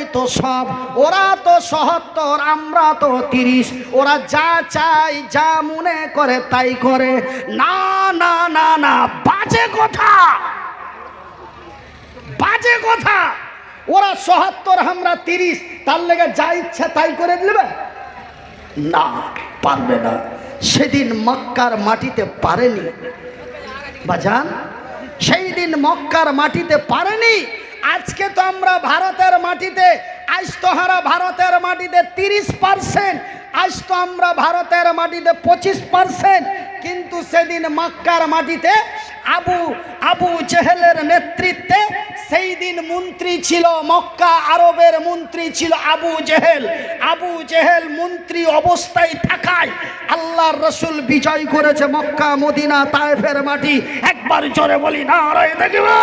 ওরাই তো সব, ওরা তো সহত্তর, আমরা তো তিরিশ। ওরা যা চাই যা মনে করে তাই করে। না না না না, বাজে কথা। বাজে কথা। ওরা সহাত্তর, আমরা তিরিশ। তার লেগে যা ইচ্ছা তাই করে দিবে। না, পারবে না। সেদিন মক্কার মাটিতে পারেনি। বাজান সেই দিন মক্কার মাটিতে পারেনি। আজকে তো আমরা ভারতের মাটিতে, আজ তো হারা ভারতের মাটিতে তিরিশ পার্সেন্ট আজ তো আমরা ভারতের মাটিতে পঁচিশ পার্সেন্ট কিন্তু সেদিন মক্কার মাটিতে আবু আবু জেহেলের নেতৃত্বে সেই দিন মন্ত্রী ছিল মক্কা আরবের মন্ত্রী ছিল আবু জেহেল। আবু জেহেল মন্ত্রী অবস্থায় থাকায় আল্লাহর রসুল বিজয় করেছে মক্কা, মদিনা, তায়েফের মাটি। একবার জোরে বলি না দেখবা।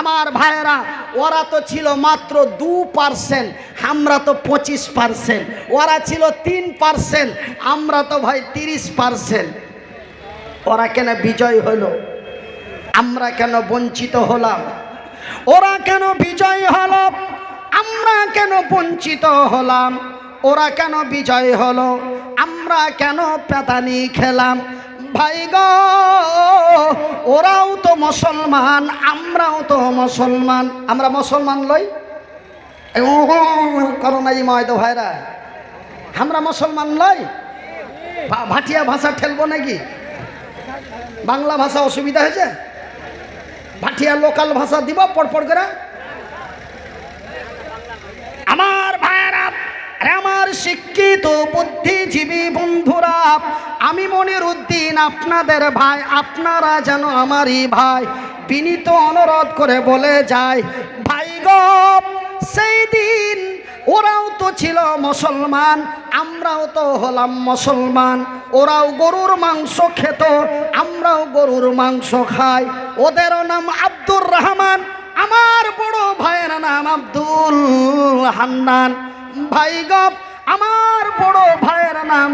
আমার ভাইয়েরা, ওরা তো ছিল মাত্র দু পার্সেন্ট আমরা তো পঁচিশ পার্সেন্ট ওরা ছিল তিন পার্সেন্ট আমরা তো ভাই তিরিশ পার্সেন্ট ওরা কেন বিজয় হলো? আমরা কেন বঞ্চিত হলাম? ওরা কেন বিজয় হল? আমরা কেন বঞ্চিত হলাম? ওরা কেন বিজয় হলো? আমরা কেন পেতানি খেলাম? ভাই গো মুসলমান, আমরাও তো মুসলমান। আমরা মুসলমান লই? করোনা এই ময়দা ভাইরা। আমরা মুসলমান লই? ভাটিয়া ভাষা ঠেলবো নাকি? বাংলা ভাষা অসুবিধা হয়েছে? ভাটিয়া লোকাল ভাষা দিব পড়পড় করে? আমার ভাইয়েরা আরে আমার শিক্ষিত বুদ্ধিজীবী বন্ধুরা, আমি মনির উদ্দিন আপনাদের ভাই, আপনারা যেন আমারই ভাই। বিনীত অনুরোধ করে বলে যায় ভাই গো, সেই দিন ওরাও তো ছিল মুসলমান, আমরাও তো হলাম মুসলমান। ওরাও গরুর মাংস খেত, আমরাও গরুর মাংস খাই। ওদেরও নাম আব্দুর রহমান, আমার বড় ভাইয়ের নাম আব্দুল হান্নান। ভাই গপ আমার বড় ভাইয়ের নাম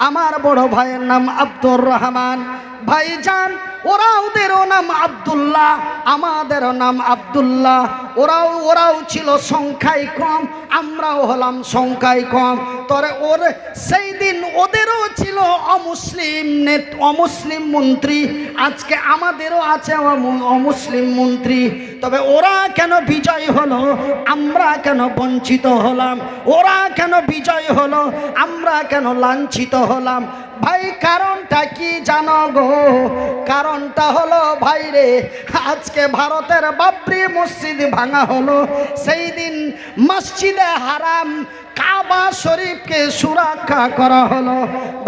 আমার বড় ভাইয়ের নাম আব্দুর রহমান। ভাইজান ওরা ওদেরও নাম আব্দুল্লাহ, আমাদেরও নাম আব্দুল্লাহ। ওরাও ওরাও ছিল সংখ্যায় কম, আমরাও হলাম সংখ্যায় কম। তবে ওর সেই দিন ওদেরও ছিল অমুসলিম নেত, অমুসলিম মন্ত্রী। আজকে আমাদেরও আছে অমু- অমুসলিম মন্ত্রী। তবে ওরা কেন বিজয় হলো? আমরা কেন বঞ্চিত হলাম? ওরা কেন বিজয় হলো? আমরা কেন লাঞ্ছিত হলাম? ভাই, কারণটা কি জানো গো? কারণটা হলো, ভাই রে, আজকে ভারতের বাবরি মসজিদ ভাঙা হলো। সেই দিন মসজিদে হারাম কাবা শরীফকে সুরক্ষা করা হলো।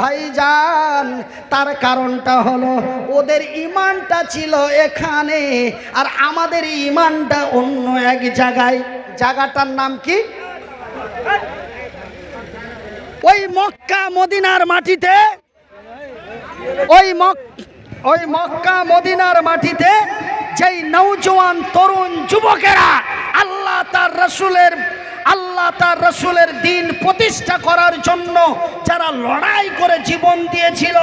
ভাইজান তার কারণটা হলো, ওদের ইমানটা ছিল এখানে, আর আমাদের ইমানটা অন্য এক জায়গায়। জায়গাটার নাম কি? ওই মক্কা মদিনার মাটিতে, ওই মক, ওই মক্কা মদিনার মাটিতে যেই নৌজওয়ান তরুণ যুবকেরা আল্লাহ তার রসুলের, আল্লাহ তার রসুলের দিন প্রতিষ্ঠা করার জন্য যারা লড়াই করে জীবন দিয়েছিল,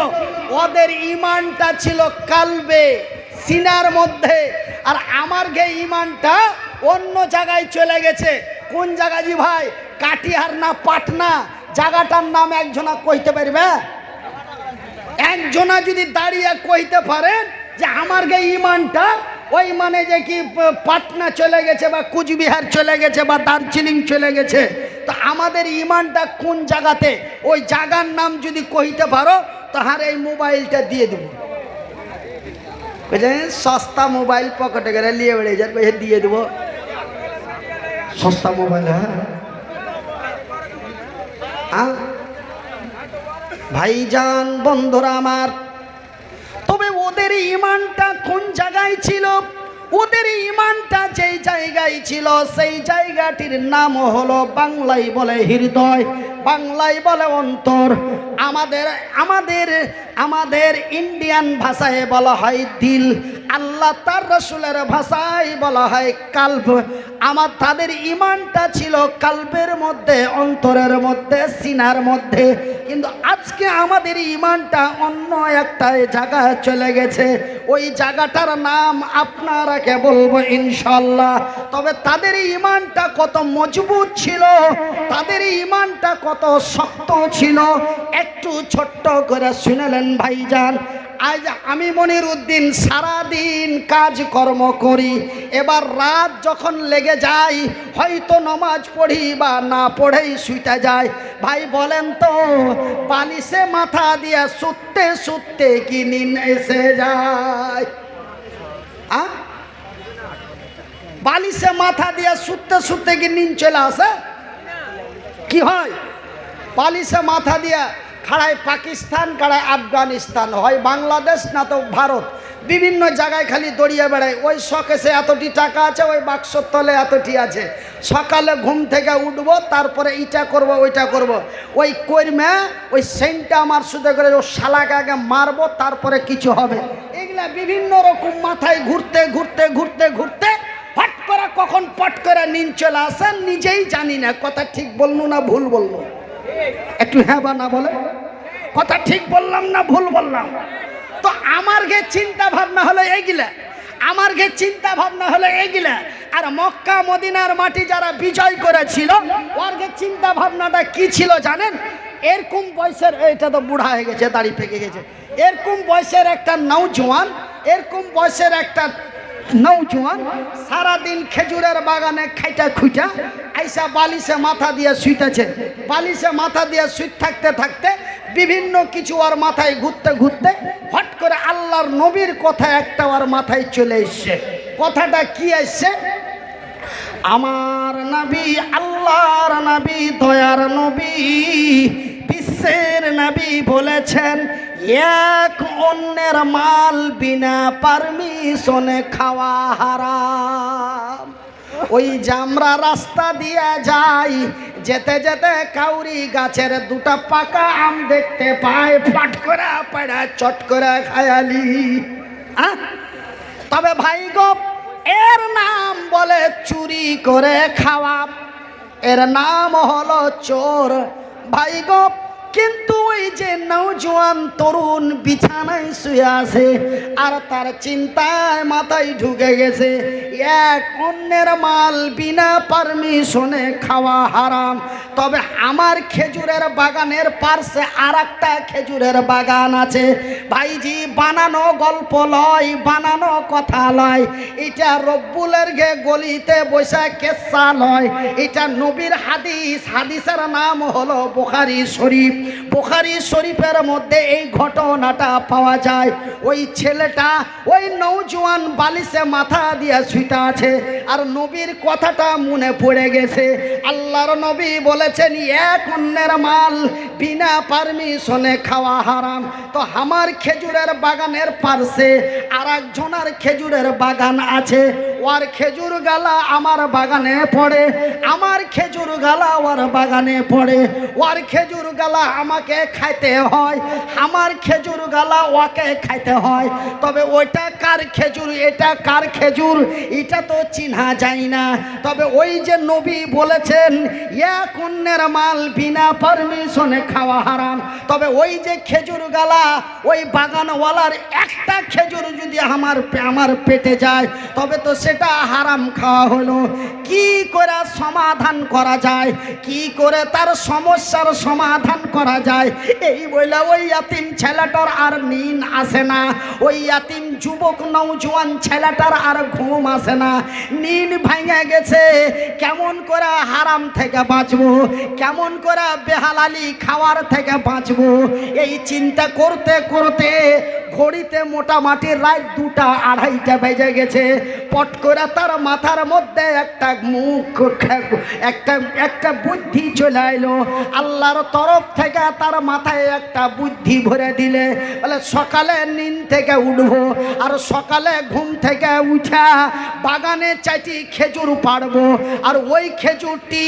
ওদের ইমানটা ছিল কালবে, সিনার মধ্যে। আর আমার গে ইমানটা অন্য জায়গায় চলে গেছে। কোন জায়গায় জি ভাই? কাটিহার না পাটনা? জায়গাটার নাম একজনা কইতে পারবে? একজনা যদি দাঁড়িয়ে কইতে পারেন যে আমার গে ইমানটা, ওই মানে যে কি পাটনা চলে গেছে বা কুচবিহার চলে গেছে বা দার্জিলিং চলে গেছে, তো আমাদের ইমানটা কোন জায়গাতে? ওই জায়গার নাম যদি কইতে পারো, তাহার এই মোবাইলটা দিয়ে দেবো। বুঝলেন সস্তা মোবাইল পকেটে করে নিয়ে বেড়ে কইছে দিয়ে দেবো। সস্তা মোবাইল হ্যাঁ? ভাইজান, বন্ধুরা আমার, তবে ওদের ইমানটা কোন জায়গায় ছিল? ওদের ইমানটা যেই জায়গায় ছিল, সেই জায়গাটির নাম হলো বাংলায় বলে হৃদয়, বাংলায় বলে অন্তর। আমাদের আমাদের আমাদের ইন্ডিয়ান ভাষায় বলা হয় দিল। আল্লাহ তার রসুলের ভাষায় বলা হয় কাল্প আমার তাদের ইমানটা ছিল কাল্পের মধ্যে, অন্তরের মধ্যে, সিনার মধ্যে। কিন্তু আজকে আমাদের ইমানটা অন্য একটা জায়গায় চলে গেছে। ওই জায়গাটার নাম আপনারাকে বলব ইনশাল্লাহ তবে তাদের ইমানটা কত মজবুত ছিল, তাদের ইমানটা কত শক্ত ছিল একটু ছোট্ট করে শুনেলেন ভাইজান, আজ আমি মনির উদ্দিন সারাদিন কাজকর্ম করি, এবার রাত যখন লেগে যায়, হয়তো নমাজ পড়ি বা না পড়েই শুইতে যায় ভাই বলেন তো পালিশে মাথা দিয়ে সুত্তে সুত্তে কি নিন এসে যায়? আ? বালিশে মাথা দিয়ে সুত্তে সুত্তে কি নিন চলে আসে? কি হয়? পালিশে মাথা দিয়া খাড়ায় পাকিস্তান খাড়ায় আফগানিস্তান। হয় বাংলাদেশ না তো ভারত। বিভিন্ন জায়গায় খালি দড়িয়ে বেড়ায়। ওই শখেসে এতটি টাকা আছে, ওই বাক্সর তলে এতটি আছে। সকালে ঘুম থেকে উঠবো, তারপরে ইটা করব, ওইটা করব। ওই কর্মে ওই সেন্টটা আমার শুধু করে ও শালাকে আগে মারবো, তারপরে কিছু হবে। এগুলা বিভিন্ন রকম মাথায় ঘুরতে ঘুরতে ঘুরতে ঘুরতে হট করে কখন পট করে নিন চলে আসেন নিজেই জানি না। কথা ঠিক বলল না ভুল বলল? একটু হ্যাঁ বা না বলে? কথা ঠিক বললাম না ভুল বললাম? তো আমার গে চিন্তা ভাবনা হলো এইগুলা। আমার গে চিন্তা ভাবনা হলো এইগুলা। আর মক্কা, মদিনার মাটি যারা বিজয় করেছিল, ওর গে চিন্তা ভাবনাটা কি ছিল জানেন? এরকম বয়সের এটা তো বুড়া হয়ে গেছে, দাড়ি পেকে গেছে। এরকম বয়সের একটা নৌজওয়ান এরকম বয়সের একটা নৌজওয়ান সারাদিন খেজুরের বাগানে খাইটা খুঁটা আইসা বালিশে মাথা দিয়ে শুইতেছে। বালিশে মাথা দিয়ে শুইত থাকতে থাকতে বিভিন্ন কিছু আর মাথায় ঘুরতে ঘুরতে হট করে আল্লাহর নবীর কথা একটা আর মাথায় চলে এসছে। কথাটা কি এসছে আমার নবী, আল্লাহর নবী, দয়ার নবী, বিশ্বের নবী বলেছেন এক অন্যের মাল বিনা পারমিশনে খাওয়া হারাম। ওই যে আমরা রাস্তা দিয়ে যাই, যেতে যেতে কাউরি গাছের দুটা পাকা আম দেখতে পাই ফাট করে পাড়া চট করে খায়ালি। তবে ভাই গো, এর নাম বলে চুরি করে খাওয়া। এর নাম হলো চোর। ভাই গো কিন্তু ওই যে নৌজওয়ান তরুণ বিছানায় শুয়ে আছে, আর তার চিন্তায় মাথায় ঢুকে গেছে, এক অন্যের মাল বিনা পারমিশনে খাওয়া হারাম। তবে আমার খেজুরের বাগানের পার্শ্বে আর একটা খেজুরের বাগান আছে। ভাইজি, বানানো গল্প লয়, বানানো কথা লয়। এটা রব্বুলের গে গলিতে বসে কেসা লয়। এটা নবীর হাদিস, হাদিসের নাম হলো বোখারি শরীফ। বোখারি শরীফের মধ্যে এই ঘটনাটা পাওয়া যায়। ওই ছেলেটা ওই নৌজোয়ান বালিশে মাথা দিয়ে শুইটা আছে আর নবীর কথাটা মনে পড়ে গেছে। আল্লাহর নবী বলেছেন এক অন্যের মাল বিনা পারমিশনে খাওয়া হারাম। তো আমার খেজুরের বাগানের পার্শ্বে আর একজনের খেজুরের বাগান আছে। ওর খেজুর গালা আমার বাগানে পড়ে, আমার খেজুর গালা ওর বাগানে পড়ে। ওর খেজুর গালা আমাকে খাইতে হয়, আমার খেজুর গালা ওকে খাইতে হয়। তবে ওইটা কার খেজুর, এটা কার খেজুর? এটা তো চিনা যায় না। তবে ওই যে নবী বলেছেন এক অন্যের মাল বিনা পারমিশনে খাওয়া হারাম। তবে ওই যে খেজুর গালা, ওই বাগানওয়ালার একটা খেজুর যদি আমার আমার পেটে যায়, তবে তো সেটা হারাম খাওয়া হলো। কি করে সমাধান করা যায়? কি করে তার সমস্যার সমাধান করা যায়। এই বলে ওই ইয়াতিম ছেলেটার আর নিন আসে না। ওই ইয়াতিম যুবক নৌজওয়ান ছেলেটার আর ঘুম আসে না। নিন ভেঙে গেছে। কেমন করে হারাম থেকে বাঁচবো? কেমন করে বেহালালি খাওয়ার থেকে বাঁচবো? এই চিন্তা করতে করতে ঘড়িতে মোটামুটি রাত দুটা আড়াইটা বেজে গেছে। পট করে তার মাথার মধ্যে একটা মুখ, একটা একটা বুদ্ধি চলে এলো আল্লাহর তরফ থেকে তার মাথায় একটা বুদ্ধি ভরে দিলে, বলে সকালে নিন থেকে উঠবো আর সকালে ঘুম থেকে উঠা বাগানে চাইটি খেজুর পারব আর ওই খেজুরটি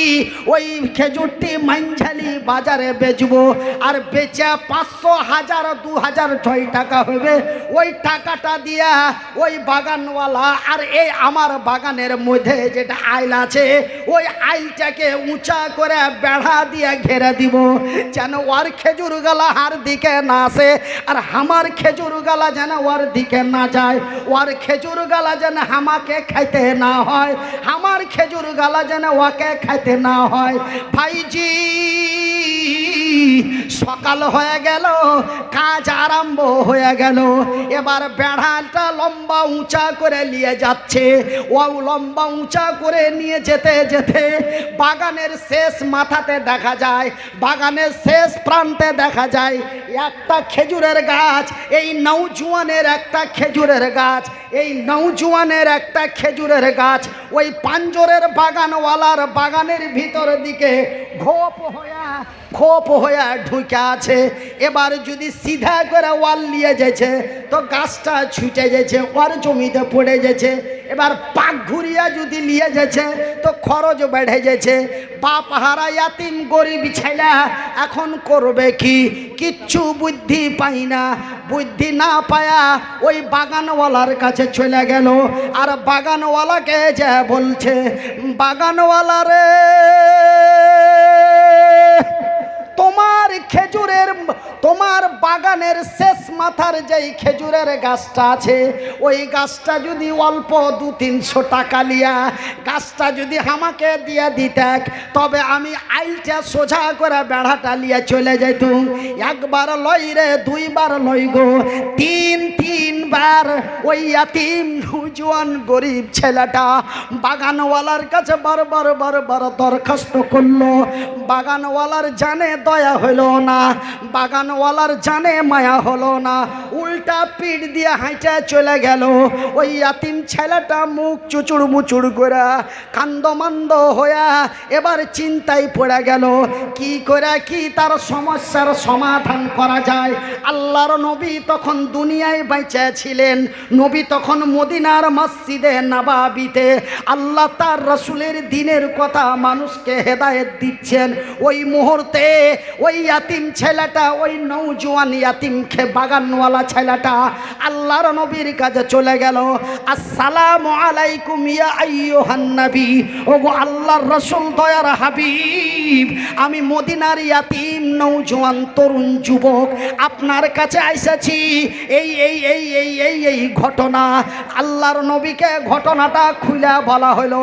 ওই খেজুরটি মাইনঝালি বাজারে বেচবো আর বেচে পাঁচশো হাজার, দু হাজার ছয় টাকা হবে। ওই টাকাটা দিয়া ওই বাগানওয়ালা আর এই আমার বাগানের মধ্যে যেটা আইল আছে, ওই আইলটাকে উঁচা করে বেড়া দিয়ে ঘেরে দিব। যেন ওর খেজুর গালা হার দিকে না আসে, আর আমার খেজুর গালা যেন ওর দিকে না যায়। ওর খেজুর গালা যেন আমাকে খাইতে না হয় আমার খেজুর গালা যেন ওকে খাইতে না হয়। ভাইজি সকাল হয়ে গেল, কাজ আরম্ভ হয়ে গেল। এবার বেড়ালটা লম্বা উঁচা করে নিয়ে যাচ্ছে। ও লম্বা উঁচা করে নিয়ে যেতে যেতে বাগানের শেষ মাথাতে দেখা যায়, বাগানের শেষ প্রান্তে দেখা যায়, একটা খেজুরের গাছ, এই নৌজুয়ানের একটা খেজুরের গাছ, এই নৌজুয়ানের একটা খেজুরের গাছ, ওই পাঞ্জরের বাগানওয়ালার বাগানের ভিতর দিকে ঘোপ হইয়া খোপ হইয়া ঢুকে আছে। এবার যদি সিধা করে ওয়াল নিয়ে যাচ্ছে, তো গাছটা ছুটে যাচ্ছে, ওর জমিতে পড়ে যাচ্ছে। এবার পাক ঘুরিয়া যদি নিয়ে যাচ্ছে, তো খরচ বেড়ে যাচ্ছে। বাপ হারা ইয়াতিম গরিব ছেলা, এখন করবে কি? কিচ্ছু বুদ্ধি পাই না। বুদ্ধি না পায়া ওই বাগানওয়ালার কাছে চলে গেল। আর বাগানওয়ালাকে যা বলছে, বাগানওয়ালা রে! তোমার খেজুরের তোমার বাগানের শেষ মাথার যেই খেজুরের গাছটা আছে, ওই গাছটা যদি অল্প দু তিনশো টাকা লিয়া, গাছটা যদি আমাকে দিয়ে দিতেক, তবে আমি আইলটা সোজা করে বেড়াটা লিয়ে চলে যাইতুম। একবার লই রে, দুইবার লই গো। তিন, তিনবার ওই ইয়াতিম জুয়ান গরিব ছেলেটা বাগানওয়ালার কাছে বারবার বারবার দরখাস্ত করল। বাগানওয়ালার জানে দয়া হলো না। বাগানওয়ালার জানে মায়া হলো না। উল্টা পিঠ দিয়ে হাইটা চলে গেল। ওই আতিম ছেলেটা মুখ চুচুড় মুচুড় করে কান্দমান্দ হইয়া এবার চিন্তায় পড়ে গেল। কি করে কি তার সমস্যার সমাধান করা যায়? আল্লাহর নবী তখন দুনিয়ায় বেঁচে ছিলেন। নবী তখন মদিনার মসজিদে নাবাবিতে। আল্লাহ তার রসুলের দিনের কথা মানুষকে হেদায়েত দিচ্ছেন। ওই মুহূর্তে ওই ইয়াতিম ছেলেটা, ওই নৌজোয়ান ইয়াতিম খে বাগানওয়ালা ছেলেটা আল্লাহর নবীর কাছে চলে গেল। আসসালাম আলাইকুম ইয়া আইয়ুহান নবী। ওগো আল্লাহর রসুল, দয়ার হাবিব, আমি মদিনার ইয়াতিম নৌজওয়ান তরুণ যুবক আপনার কাছে আইসেছি এই এই এই এই এই এই ঘটনা, আল্লাহর নবীকে ঘটনাটা খুলে বলা হলো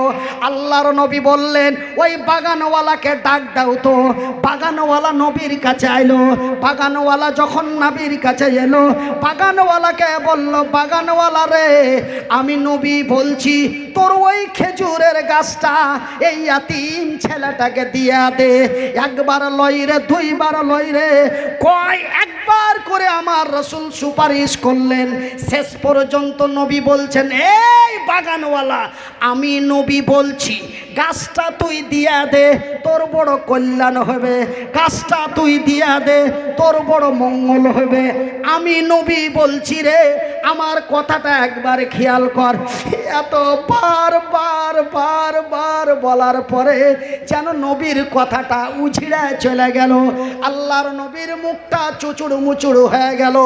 আল্লাহর নবী বললেন, ওই বাগানওয়ালাকে ডাক দাও তো। বাগানওয়ালা নবীর কাছে আইলো। বাগানওয়ালা যখন নবীর কাছে এলো, বাগানওয়ালাকে বলল, বাগানওয়ালা রে, আমি নবী বলছি, তোর ওই খেজুরের গাছটা, এই আতিম ছেলেটাকে দিয়া দে। একবার লই রে, দুইবার লই রে। কয়, একবার করে আমার রসুল সুপারিশ করলেন। শেষ পর্যন্ত নবী বলছেন, এই বাগানওয়ালা, আমি নবী বলছি গাছটা তুই দিয়া দে, তোর বড় কল্যাণ হবে। গাছটা তুই দিয়া দে, তোর বড় মঙ্গল হবে। আমি নবী বলছি রে, আমার কথাটা একবার খেয়াল কর। এত বার বার বার বার বলার পরে যেন নবীর কথাটা উছিড়ে চলে গেল। আল্লাহর নবীর মুখটা চুচুড় মুচুড় হয়ে গেল।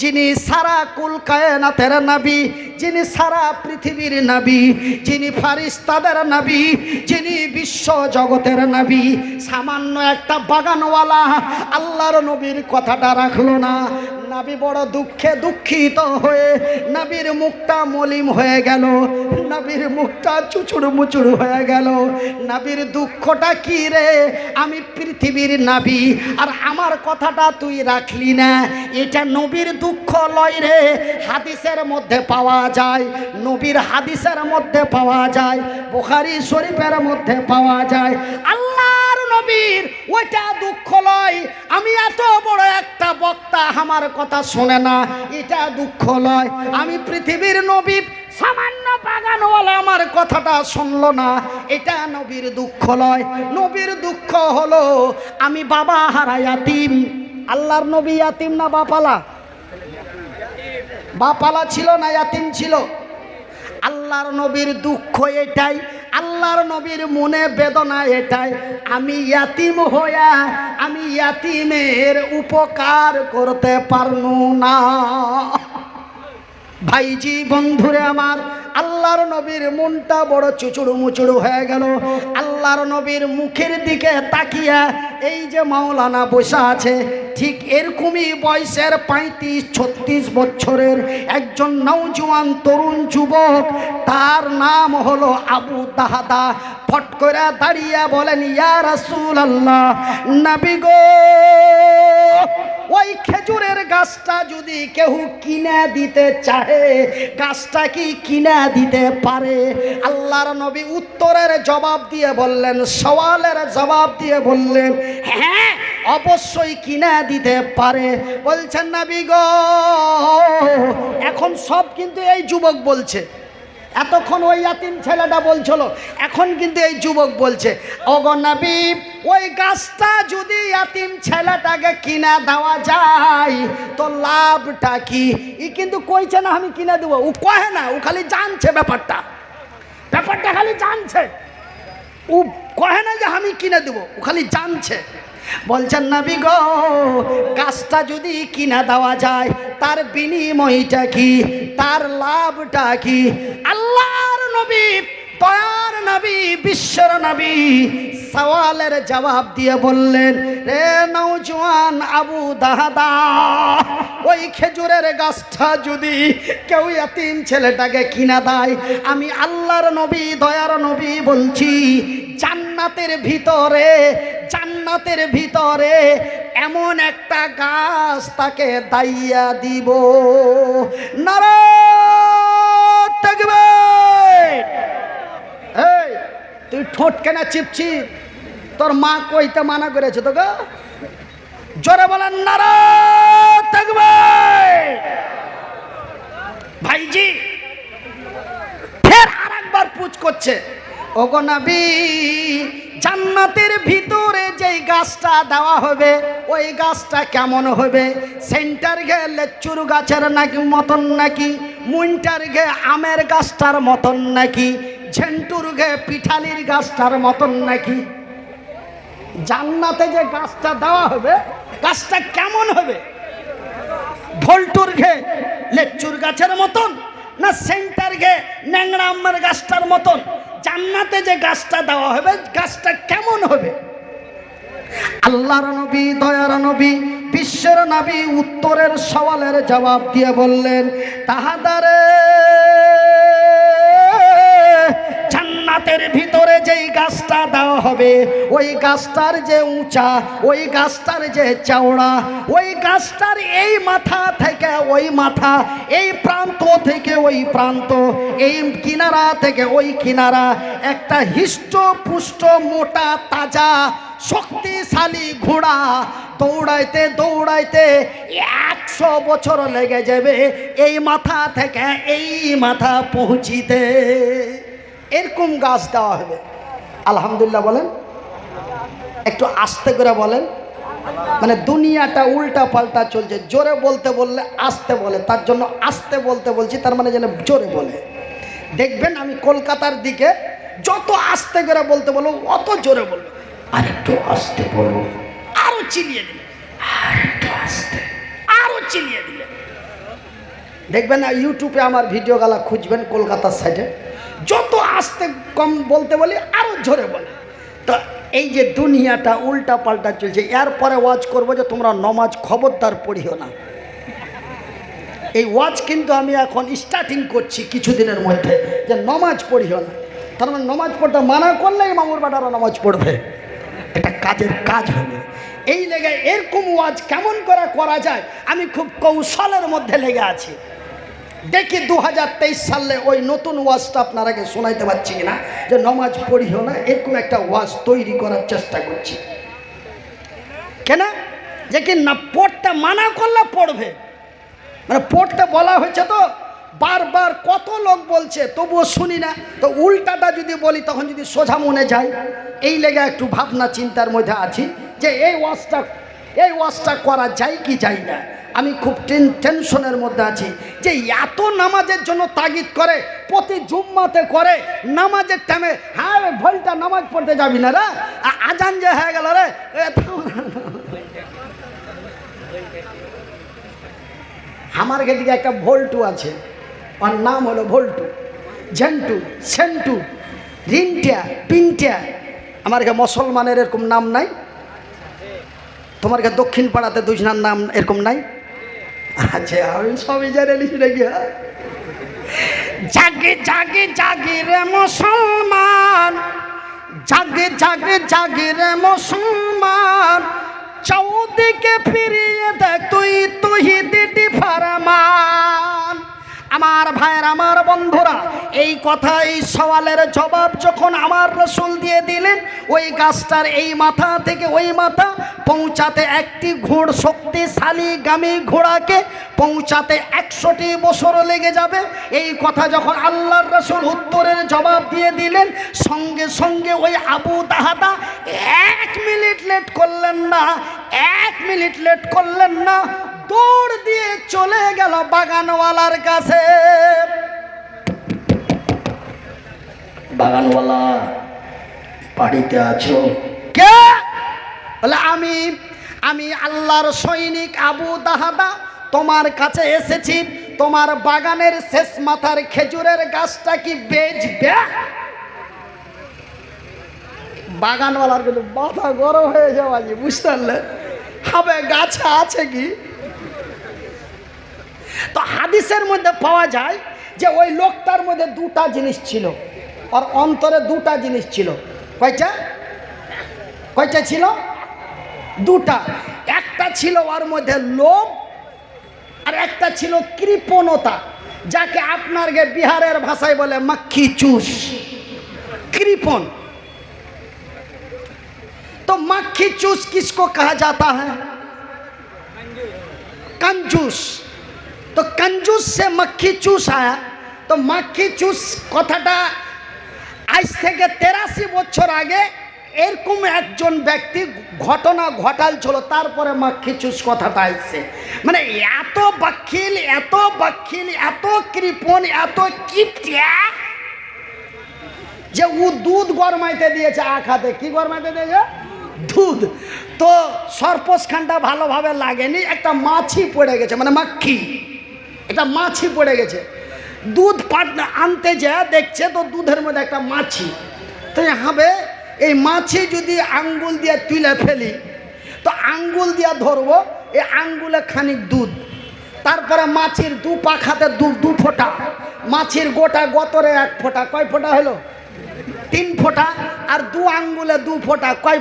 যিনি সারা কুল কায়নাতের নাবি যিনি সারা পৃথিবীর নাবি, যিনি ফারিস্তাদের নাবি, যিনি বিশ্ব জগতের নাবি, সামান্য একটা বাগানওয়ালা আল্লাহর নবীর কথাটা রাখল না। নাবি বড় দুঃখে দুঃখিত হয়ে নাবির মুখটা মলিম হয়ে গেল। নাবির মুখটা চুচুড় মুচুড় হয়ে গেল। নাবির দুঃখটা কি রে? আমি পৃথিবীর নাবি, আর আমার কথাটা তুই রাখলি না। এটা নবীর দুঃখ লয় রে, হাদিসের মধ্যে পাওয়া যায়। নবীর হাদিসের মধ্যে পাওয়া যায়, বোখারি শরীফের মধ্যে পাওয়া যায়। আল্লাহর নবীর ওইটা দুঃখ লয়। আমি এত বড় বক্তা আমার কথা শোনে না, এটা দুঃখ লয় আমি পৃথিবীর নবী, সামান্য বাগানওয়ালা আমার কথাটা শুনলো না, এটা নবীর দুঃখ লয় নবীর দুঃখ হলো, আমি বাবা হারা ইয়াতিম। আল্লাহর নবী ইয়াতিম না বাপালা? বাপালা ছিল না, ইয়াতিম ছিল। আল্লাহর নবীর দুঃখ এটাই আল্লাহর নবীর মনে বেদনা এটাই। আমি ইয়াতিম হইয়া, আমি ইয়াতিমের উপকার করতে পারনু না। ভাইজি, বন্ধুরে আমার, আল্লাহর নবীর মনটা বড় চুচুড়ু মুচুড়ু হয়ে গেল। আল্লাহর নবীর মুখের দিকে তাকিয়া এই যে মাওলানা বসে আছে ঠিক এরকমই বয়সের পঁয়ত্রিশ, ছত্রিশ বছরের একজন নৌজওয়ান তরুণ যুবক। তার নাম হলো আবু দাহাদা। ফট করে দাঁড়িয়ে বলেন, ইয়া রাসূল আল্লাহ নবী গো! ওই খেজুরের গাছটা যদি কেউ কিনে দিতে চাহে, গাছটা কি কিনে দিতে পারে? আল্লাহর নবী উত্তরের জবাব দিয়ে বললেন, সওয়ালের জবাব দিয়ে বললেন হ্যাঁ অবশ্যই কিনে দিতে পারে। বলছেন, নবী গো, এখন সব কিন্তু এই যুবক বলছে। এতক্ষণ ওই ইয়াতিম ছেলেটা বলছিল, এখন কিন্তু এই যুবক বলছে অগনাবি ওই গাছটা যদি ইয়াতিম ছেলেটাকে কিনা দেওয়া যায়, তো লাভটা কি? ই কিন্তু কইছে না, আমি কিনে দেবো। ও কহে না, ও খালি জানছে ব্যাপারটা। ব্যাপারটা খালি জানছে। ও কহে না যে, আমি কিনে দেবো। ও খালি জানছে। বলছেন, নবী গো গাছটা যদি কিনা দেওয়া যায়, তার বিনিময়টা কি? তার লাভটা কি? আল্লাহর নবী, দয়ার নবী, বিশ্বর নবী সওয়ালের জবাব দিয়ে বললেন, রে নৌজওয়ান আবু দাহাদা, ওই খেজুরের গাছটা যদি কেউ এতিম ছেলেটাকে কিনা দেয়, আমি আল্লাহর নবী, দয়ার নবী বলছি, জান্নাতের ভিতরে জান্নাতের ভিতরে এমন একটা গাছ তাকে দাইয়া দিব। নারা তুই ঠোঁট কেনা চিপছি তোর মা কইতে মানা করেছে তো গো। জোরে বলেন, নারা ভাইজি, ফের আর একবার পুজ করছে। ওগো নবী, জান্নাতের ভিতরে যেই গাছটা দেওয়া হবে, ওই গাছটা কেমন হবে? সেন্টার গে লেচুর গাছের নাকি মতন নাকি? মুইন্টার গে আমের গাছটার মতন নাকি? ঝেন্টুর গে পিঠালির গাছটার মতন নাকি? জান্নাতে যে গাছটা দেওয়া হবে, গাছটা কেমন হবে? ভোল্টুর ঘে লেচুর গাছের মতন না সেন্টার ঘে ন্যাংরা আম্মার গাছটার মতন? জান্নাতে যে গাছটা দেওয়া হবে গাছটা কেমন হবে? আল্লাহর নবী দয়ার নবী বিশ্বের নবী উত্তরের সওয়ালের জবাব দিয়ে বললেন তাহাদারে জান্নাতের যেই গাছটা দেওয়া হবে, ওই গাছটার যে উঁচা, ওই গাছটার যে চওড়া, ওই গাছটার এই মাথা থেকে ওই মাথা, এই প্রান্ত থেকে ওই প্রান্ত, এই কিনারা থেকে ওই কিনারা, একটা হিষ্ট পুষ্ট মোটা তাজা, শক্তিশালী ঘোড়া দৌড়াইতে দৌড়াইতে একশো বছর লেগে যাবে এই মাথা থেকে, এই মাথা পৌঁছিতে। এরকম গাছ দেওয়া হবে। আলহামদুলিল্লাহ বলেন। একটু আস্তে করে বলেন। মানে দুনিয়াটা উল্টা পাল্টা চলছে। জোরে বলতে বললে আস্তে বলে। তার জন্য আস্তে বলতে বলছি, তার মানে যেন জোরে বলে। দেখবেন আমি কলকাতার দিকে যত আস্তে করে বলতে বলো অত জোরে বলবে। আর একটু আস্তে বলো আরও চিনিয়ে দিলে। আর একটু আস্তে। আরও চিনিয়ে দিলে। দেখবেন ইউটিউবে আমার ভিডিও গালা খুঁজবেন কলকাতার সাইডে যত আস্তে কম বলতে বলি আরও জোরে বলে। তো এই যে দুনিয়াটা উল্টা পাল্টা চলছে, এরপরে ওয়াজ করব যে তোমরা নমাজ খবরদার পড়িও না। এই ওয়াজ কিন্তু আমি এখন স্টার্টিং করছি কিছুদিনের মধ্যে, যে নমাজ পড়িও না। তার মানে নমাজ পড়তে মানা করলেই মামুর বাটারা নমাজ পড়বে। এটা কাজের কাজ হবে। এই লেগে এরকম ওয়াজ কেমন করে করা যায়, আমি খুব কৌশলের মধ্যে লেগে আছি। দেখি দু হাজার তেইশ সালে ওই নতুন ওয়াজটা আপনারাকে শোনাইতে পারছি কিনা? যে নমাজ পড়িও না, এরকম একটা ওয়াজ তৈরি করার চেষ্টা করছি। কেন? যে কি না পড়তে মানা করলে পড়বে? মানে পড়তে বলা হয়েছে তো, বারবার কত লোক বলছে, তবুও শুনি না। তো উল্টাটা যদি বলি, তখন যদি সোজা মনে যায়, এই লেগে একটু ভাবনা চিন্তার মধ্যে আছি যে এই ওয়াজটা এই ওয়াজটা করা যায় কি যায় না? আমি খুব টেন টেনশনের মধ্যে আছি যে এত নামাজের জন্য তাগিদ করে প্রতি জুম্মাতে করে নামাজের টাইমে হ্যাঁ রে, ভোলটা নামাজ পড়তে যাবি না রে? আজান যে হয়ে গেল রে। আমার দিকে একটা ভোল্টু আছে। ওর নাম হলো ভোল্টু। ঝেন্টু সেন্টু রিনটিয়া পিনটিয়া। আমার কাছে মুসলমানের এরকম নাম নাই। তোমার কাছে দক্ষিণ পাড়াতে দুজনার নাম এরকম নাই। আচ্ছা আমি সবই জানে নিছি নাকি হ্যাঁ? জাগে জাগে জাগে রে মুসলমান, জাগে জাগে জাগে রে মুসলমান, চৌদিকে ফিরিয়ে দেখ তুই দিদি ফারমান আমার ভাইয়ের, আমার বন্ধুরা, এই কথা এই সওয়ালের জবাব যখন আমার রসুল দিয়ে দিলেন, ওই গাছটার এই মাথা থেকে ওই মাথা পৌঁছাতে একটি ঘোড় শক্তিশালী গামী ঘোড়াকে পৌঁছাতে একশোটি বছর লেগে যাবে। এই কথা যখন আল্লাহর রসুল উত্তরের জবাব দিয়ে দিলেন, সঙ্গে সঙ্গে ওই আবু দাহাদা এক মিনিট লেট করলেন না, এক মিনিট লেট করলেন না দৌড় দিয়ে চলে গেল বাগানওয়ালার কাছে। বাগানওয়ালা বাড়িতে আছো? কে? বলে আমি আমি আল্লাহর সৈনিক আবু দাহাদা তোমার কাছে এসেছি তোমার বাগানের শেষ মাথার খেজুরের গাছটা কি বেচবে? বাগানওয়ালার কিন্তু মাথা গরম হয়ে যাওয়া যে বুঝতে পারলেন? হবে গাছে আছে কি? তো হাদিসের মধ্যে পাওয়া যায় যে ওই লোকটার মধ্যে দুটা জিনিস ছিল আর অন্তরে দুটা জিনিস ছিল কয়টা কয়টা ছিল দুটা একটা ছিল ওর মধ্যে লোভ আর একটা ছিল কৃপণতা যাকে আপনার গে বিহারের ভাষায় বলে মাক্ষি চুষ কৃপণ तो मक्खी चूस किसको कहा जाता है कंजूस তো কঞ্জুস সে মক্ষি চুষ আয়া তো মক্ষি চুষ কথাটা আজ থেকে তেরাশি বছর আগে এরকম একজন ব্যক্তি ঘটনা ঘটাল ছিল তারপরে মাক্ষি চুষ কথাটা আসছে মানে এত বাক্ষিল এত বাক্ষিল এত কৃপণ এত কিপটিয়া যে ও দুধ গরমাইতে দিয়েছে আখাতে কি গরমাইতে দিয়েছে দুধ তো সর্পসখানটা ভালোভাবে লাগেনি একটা মাছি পড়ে গেছে মানে মাক্ষি এটা মাছি পড়ে গেছে। দুধ পাট আনতে যা দেখছে তো দুধের মধ্যে একটা মাছি। তো হবে, এই মাছি যদি আঙ্গুল দিয়ে তুলে ফেলি, তো আঙ্গুল দিয়ে ধরবো এই আঙ্গুলে খানিক দুধ। তারপরে মাছির দু পাখাতে দু দু ফোঁটা। মাছির গোটা গতরে এক ফোঁটা। কয় ফোঁটা হলো? তিন ফোঁটা। আর দু আঙ্গুলে দু ফোঁটা। কয়?